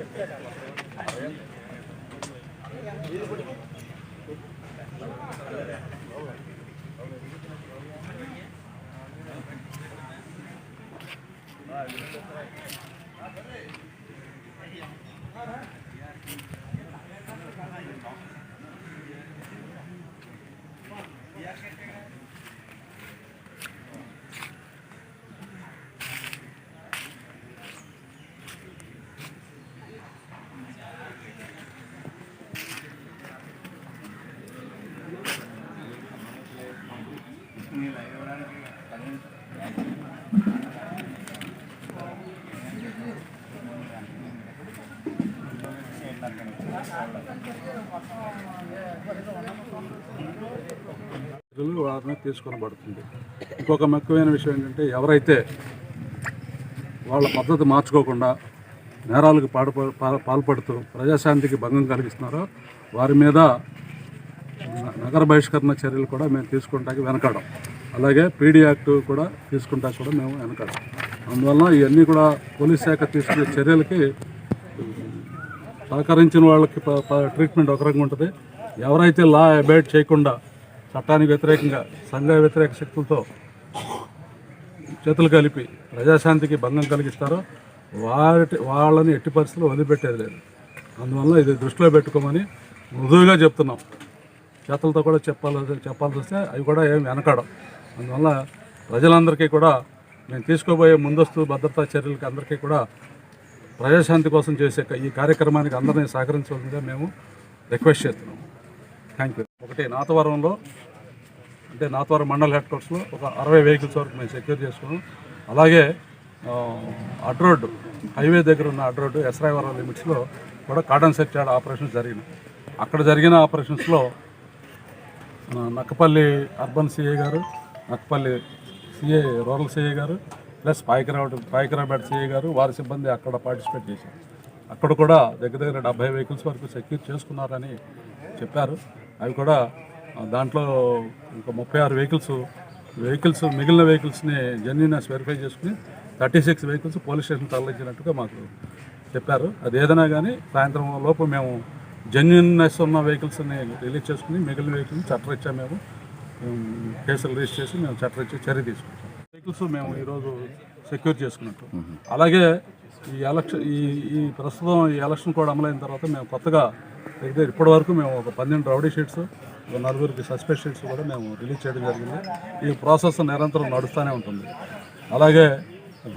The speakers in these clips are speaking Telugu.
చర్యలు వారిని తీసుకొనబడుతుంది. ఇంకొక ముఖ్యమైన విషయం ఏంటంటే ఎవరైతే వాళ్ళ పద్ధతి మార్చుకోకుండా నేరాలకు పాడు పాల్పడుతూ ప్రజాశాంతికి భంగం కలిగిస్తున్నారో వారి మీద నగర బహిష్కరణ చర్యలు కూడా మేము తీసుకుంటానికి వెనకాడం. అలాగే పీడీ యాక్ట్ కూడా తీసుకుంటా కూడా మేము వెనకాడం. అందువలన ఇవన్నీ కూడా పోలీస్ శాఖ తీసుకునే చర్యలకి సహకరించిన వాళ్ళకి ప- ప- ట్రీట్మెంట్ ఒక రకంగా ఉంటుంది. ఎవరైతే లా అబైడ్ చేయకుండా చట్టానికి వ్యతిరేకంగా సంఘ వ్యతిరేక శక్తులతో చేతులు కలిపి ప్రజాశాంతికి భంగం కలిగిస్తారో వాటి వాళ్ళని ఎట్టి పరిస్థితులు వదిలిపెట్టేది లేదు. అందువల్ల ఇది దృష్టిలో పెట్టుకోమని మృదువుగా చెప్తున్నాం. చేతలతో కూడా చెప్పాల్సి చెప్పాల్సి వస్తే అవి కూడా ఏమి వెనకడం. అందువల్ల ప్రజలందరికీ కూడా మేము తీసుకోబోయే ముందస్తు భద్రతా చర్యలకి అందరికీ కూడా ప్రజాశాంతి కోసం చేసే ఈ కార్యక్రమానికి అందరినీ సహకరించవలసిందిగా మేము రిక్వెస్ట్ చేస్తున్నాం. థ్యాంక్ యూ ఒకటి నాతవరంలో అంటే నాతవరం మండల్ హెడ్ క్వార్టర్స్లో ఒక అరవై వెహికల్స్ వరకు మేము సెక్యూర్ చేసుకున్నాం. అలాగే ఆ, అడ్ రోడ్డు హైవే దగ్గర ఉన్న అడ్ రోడ్డు ఎస్రాయవరం లిమిట్స్లో కూడా కాటన్ సెర్చ్ ఆపరేషన్స్ జరిగినాయి. అక్కడ జరిగిన ఆపరేషన్స్లో Nakkapalli urban CA garu Nakkapalli CA rural CA garu plus Payakarao Payakaraopeta CA garu వారి సిబ్బంది అక్కడ పార్టిసిపేట్ చేశారు. అక్కడ కూడా దగ్గర దగ్గర డెబ్బై వెహికల్స్ వరకు సెక్యూర్ చేసుకున్నారని చెప్పారు. అవి కూడా దాంట్లో ఇంకా ముప్పై ఆరు వెహికల్స్ వెహికల్స్ మిగిలిన వెహికల్స్ని జెన్యునెస్ వెరిఫై చేసుకుని thirty six vehicles police station తరలించినట్టుగా మాకు చెప్పారు. అది ఏదైనా కానీ సాయంత్రం లోపు మేము జెన్యున్నెస్ ఉన్న వెహికల్స్ని రిలీజ్ చేసుకుని మిగిలిన వెహికల్స్ చట్టరీత్యా మేము. కేసులు రిజిస్టర్ చేసి మేము చట్టరీత్యా చర్య తీసుకుంటాం. వెహికల్స్ మేము ఈరోజు సెక్యూర్ చేసుకున్నట్టు. అలాగే ఈ ఎలక్షన్ ఈ ఈ ప్రస్తుతం ఈ ఎలక్షన్ కూడా అమలైన తర్వాత మేము కొత్తగా అయితే ఇప్పటి వరకు మేము ఒక పన్నెండు రౌడీ షీట్స్ నలుగురికి సస్పెండ్ షీట్స్ కూడా మేము రిలీజ్ చేయడం జరిగింది. ఈ ప్రాసెస్ నిరంతరం నడుస్తూనే ఉంటుంది. అలాగే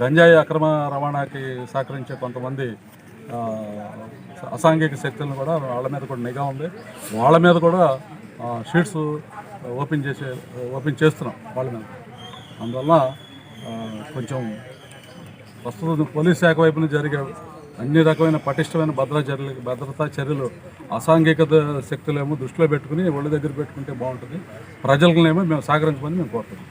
గంజాయి అక్రమ రవాణాకి సహకరించే కొంతమంది అసాంఘిక శక్తులను కూడా వాళ్ళ మీద కూడా నిఘా ఉంది. వాళ్ళ మీద కూడా షీట్స్ ఓపెన్ చేసే ఓపెన్ చేస్తున్నాం వాళ్ళ మీద. అందువల్ల కొంచెం ప్రస్తుతం పోలీస్ శాఖ వైపున జరిగే అన్ని రకమైన పటిష్టమైన భద్రతా చర్యలు భద్రతా చర్యలు అసాంఘిక శక్తులేమో దృష్టిలో పెట్టుకుని ఒళ్ళ దగ్గర పెట్టుకుంటే బాగుంటుంది. ప్రజలనేమో మేము సహకరించమని మేము కోరుతున్నాం.